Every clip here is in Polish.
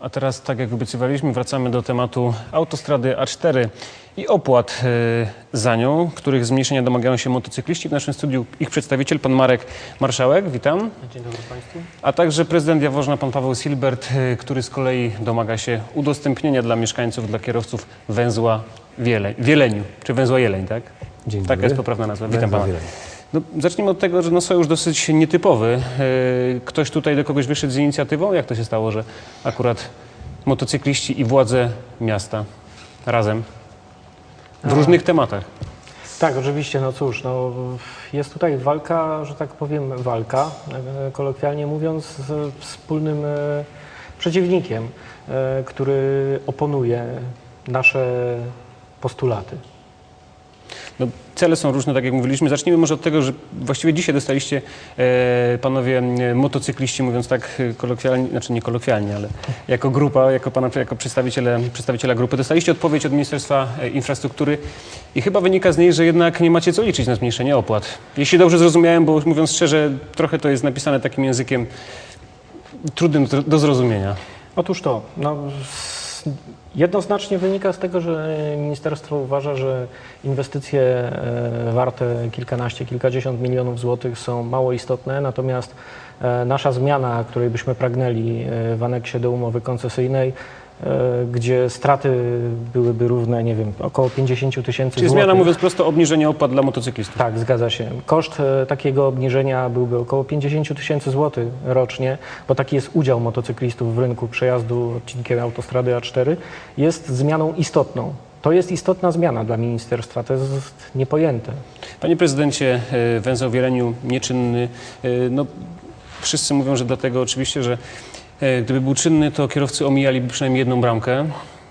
A teraz, tak jak obiecywaliśmy, wracamy do tematu autostrady A4 i opłat e, za nią, których zmniejszenia domagają się motocykliści. W naszym studiu ich przedstawiciel, pan Marek Marszałek, witam. Dzień dobry Państwu. A także prezydent Jaworzna, pan Paweł Silbert, e, który z kolei domaga się udostępnienia dla mieszkańców, dla kierowców węzła Wiele, Wieleniu, czy węzła Jeleń, tak? Dzień Taka dobry. jest poprawna nazwa. Witam Węzeł pana. Wieleń. No, zacznijmy od tego, że no, sojusz dosyć nietypowy. E, Ktoś tutaj do kogoś wyszedł z inicjatywą? Jak to się stało, że akurat motocykliści i władze miasta razem w różnych tematach? Tak, oczywiście, no cóż, no, jest tutaj walka, że tak powiem, walka, e, kolokwialnie mówiąc, z wspólnym e, przeciwnikiem, który oponuje nasze postulaty. No, cele są różne, tak jak mówiliśmy. Zacznijmy może od tego, że właściwie dzisiaj dostaliście e, panowie motocykliści, mówiąc tak e, kolokwialnie, znaczy nie kolokwialnie, ale jako grupa, jako, pana, jako przedstawiciele, przedstawiciela grupy, dostaliście odpowiedź od Ministerstwa e, Infrastruktury i chyba wynika z niej, że jednak nie macie co liczyć na zmniejszenie opłat. Jeśli dobrze zrozumiałem, bo mówiąc szczerze, trochę to jest napisane takim językiem trudnym do, zrozumienia. Otóż to, no, jednoznacznie wynika z tego, że ministerstwo uważa, że inwestycje e, warte kilkanaście, kilkadziesiąt milionów złotych są mało istotne, natomiast e, nasza zmiana, której byśmy pragnęli e, w aneksie do umowy koncesyjnej, gdzie straty byłyby równe, nie wiem, około 50 tysięcy Czyli złotych. zmiana, mówiąc prosto, obniżenie opłat dla motocyklistów. Tak, zgadza się. Koszt e, takiego obniżenia byłby około 50 tysięcy złotych rocznie, bo taki jest udział motocyklistów w rynku przejazdu odcinkiem autostrady A4, jest zmianą istotną. To jest istotna zmiana dla ministerstwa, to jest niepojęte. Panie prezydencie, e, węzeł w Jeleniu nieczynny. E, No, wszyscy mówią, że dlatego oczywiście, że e, gdyby był czynny, to kierowcy omijaliby przynajmniej jedną bramkę.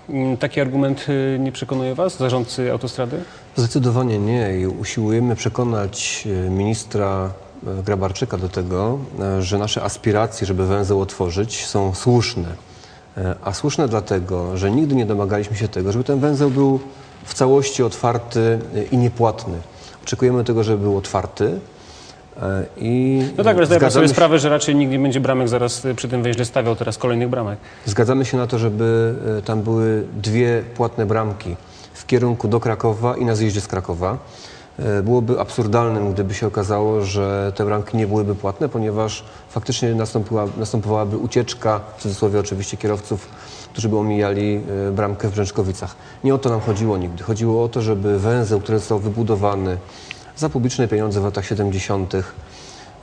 Mm, Taki argument e, nie przekonuje Was, zarządcy autostrady? Zdecydowanie nie i usiłujemy przekonać e, ministra e, Grabarczyka do tego, e, że nasze aspiracje, żeby węzeł otworzyć, są słuszne. E, A słuszne dlatego, że nigdy nie domagaliśmy się tego, żeby ten węzeł był w całości otwarty e, i niepłatny. Oczekujemy tego, żeby był otwarty e, i No tak, ale zdajemy sobie się- sprawę, że raczej nikt nie będzie bramek zaraz e, przy tym węźle stawiał teraz kolejnych bramek. Zgadzamy się na to, żeby e, tam były dwie płatne bramki w kierunku do Krakowa i na zjeździe z Krakowa. E, Byłoby absurdalnym, gdyby się okazało, że te bramki nie byłyby płatne, ponieważ faktycznie nastąpiła, następowałaby ucieczka, w cudzysłowie oczywiście, kierowców, którzy by omijali e, bramkę w Brzęczkowicach. Nie o to nam chodziło nigdy. Chodziło o to, żeby węzeł, który został wybudowany za publiczne pieniądze w latach 70., y,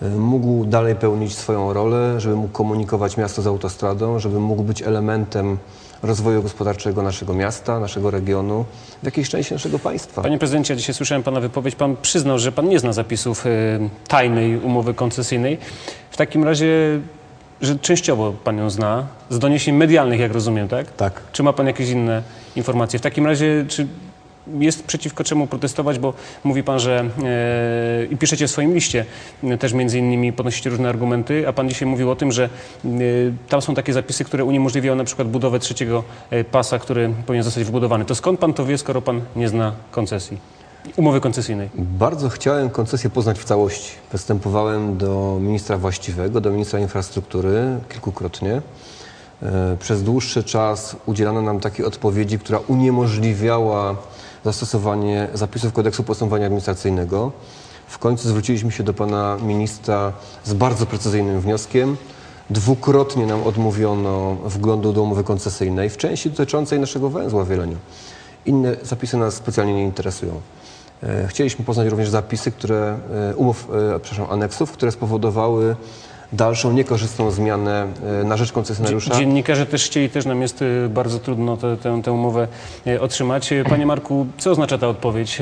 mógł dalej pełnić swoją rolę, żeby mógł komunikować miasto z autostradą, żeby mógł być elementem rozwoju gospodarczego naszego miasta, naszego regionu, w jakiejś części naszego państwa. Panie prezydencie, ja dzisiaj słyszałem Pana wypowiedź. Pan przyznał, że Pan nie zna zapisów e, tajnej umowy koncesyjnej. W takim razie, że częściowo Pan ją zna, z doniesień medialnych, jak rozumiem, tak? Tak. Czy ma Pan jakieś inne informacje? W takim razie, czy jest przeciwko czemu protestować, bo mówi Pan, że e, i piszecie w swoim liście, e, też między innymi podnosicie różne argumenty, a Pan dzisiaj mówił o tym, że e, tam są takie zapisy, które uniemożliwiają na przykład budowę trzeciego pasa, który powinien zostać wybudowany. To skąd Pan to wie, skoro Pan nie zna koncesji, umowy koncesyjnej? Bardzo chciałem koncesję poznać w całości. Występowałem do ministra właściwego, do ministra infrastruktury kilkukrotnie. Przez dłuższy czas udzielano nam takiej odpowiedzi, która uniemożliwiała zastosowanie zapisów kodeksu postępowania administracyjnego. W końcu zwróciliśmy się do pana ministra z bardzo precyzyjnym wnioskiem. Dwukrotnie nam odmówiono wglądu do umowy koncesyjnej w części dotyczącej naszego węzła w Wieleniu. Inne zapisy nas specjalnie nie interesują. E, Chcieliśmy poznać również zapisy, które, e, umów, e, przepraszam, aneksów, które spowodowały dalszą niekorzystną zmianę e, na rzecz koncesjonariusza. Dziennikarze też chcieli, też nam jest bardzo trudno tę, tę, tę umowę y, otrzymać. Y, Panie Marku, co oznacza ta odpowiedź?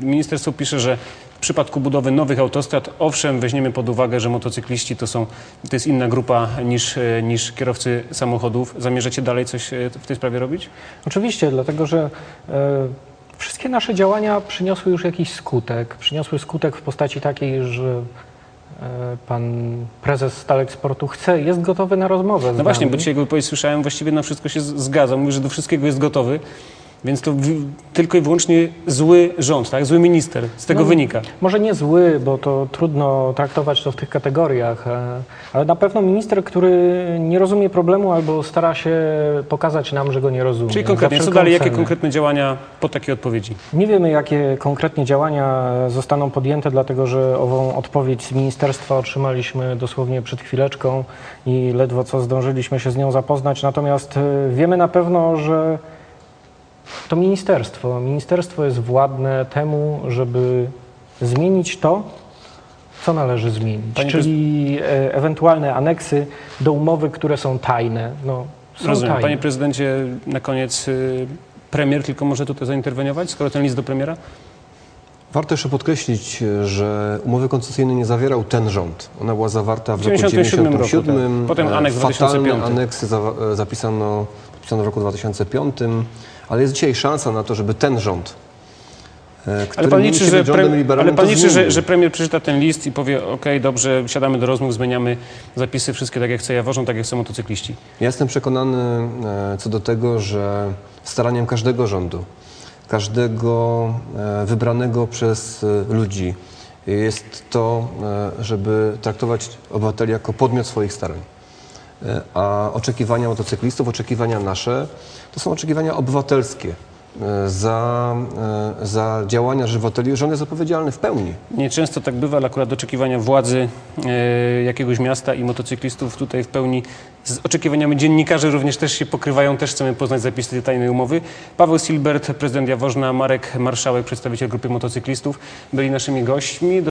Ministerstwo pisze, że w przypadku budowy nowych autostrad, owszem, weźmiemy pod uwagę, że motocykliści to, są, to jest inna grupa niż, niż kierowcy samochodów. Zamierzacie dalej coś w tej sprawie robić? Oczywiście, dlatego że e, wszystkie nasze działania przyniosły już jakiś skutek. Przyniosły skutek w postaci takiej, że e, pan prezes Stalek Sportu chce, jest gotowy na rozmowę No właśnie, bo dzisiaj wypowiedź słyszałem, właściwie na wszystko się zgadza. Mówi, że do wszystkiego jest gotowy. Więc to w, tylko i wyłącznie zły rząd, tak? zły minister. Z tego No, wynika. Może nie zły, bo to trudno traktować to w tych kategoriach, e, ale na pewno minister, który nie rozumie problemu albo stara się pokazać nam, że go nie rozumie. Czyli konkretnie, co dalej, jakie konkretne działania po takiej odpowiedzi? Nie wiemy, jakie konkretnie działania zostaną podjęte, dlatego że ową odpowiedź z ministerstwa otrzymaliśmy dosłownie przed chwileczką i ledwo co zdążyliśmy się z nią zapoznać. Natomiast e, wiemy na pewno, że to ministerstwo, ministerstwo jest władne temu, żeby zmienić to, co należy zmienić, Panie czyli e, ewentualne aneksy do umowy, które są tajne. No, są Rozumiem. tajne. Panie prezydencie, na koniec y, premier tylko może tutaj zainterweniować, skoro ten list do premiera? Warto jeszcze podkreślić, że umowy koncesyjnej nie zawierał ten rząd. Ona była zawarta w roku 97 roku, 1997. tak. Potem aneks Fatalne 2005. aneksy za, zapisano, podpisano w roku 2005, ale jest dzisiaj szansa na to, żeby ten rząd, e, który Ale pan liczy, że, pre, ale pan liczy że, że premier przeczyta ten list i powie, okej, dobrze, siadamy do rozmów, zmieniamy zapisy wszystkie tak jak chce Jaworzą, tak jak chcą motocykliści. Ja jestem przekonany e, co do tego, że staraniem każdego rządu, każdego e, wybranego przez ludzi jest to, żeby traktować obywateli jako podmiot swoich starań. E, A oczekiwania motocyklistów, oczekiwania nasze, to są oczekiwania obywatelskie. E, Za, e, za działania rzecz obywateli rząd jest odpowiedzialny w pełni. Nieczęsto tak bywa, ale akurat oczekiwania władzy jakiegoś miasta i motocyklistów tutaj w pełni z oczekiwaniami dziennikarzy również też się pokrywają, też chcemy poznać zapisy tej tajnej umowy. Paweł Silbert, prezydent Jaworzna, Marek Marszałek, przedstawiciel grupy motocyklistów byli naszymi gośćmi.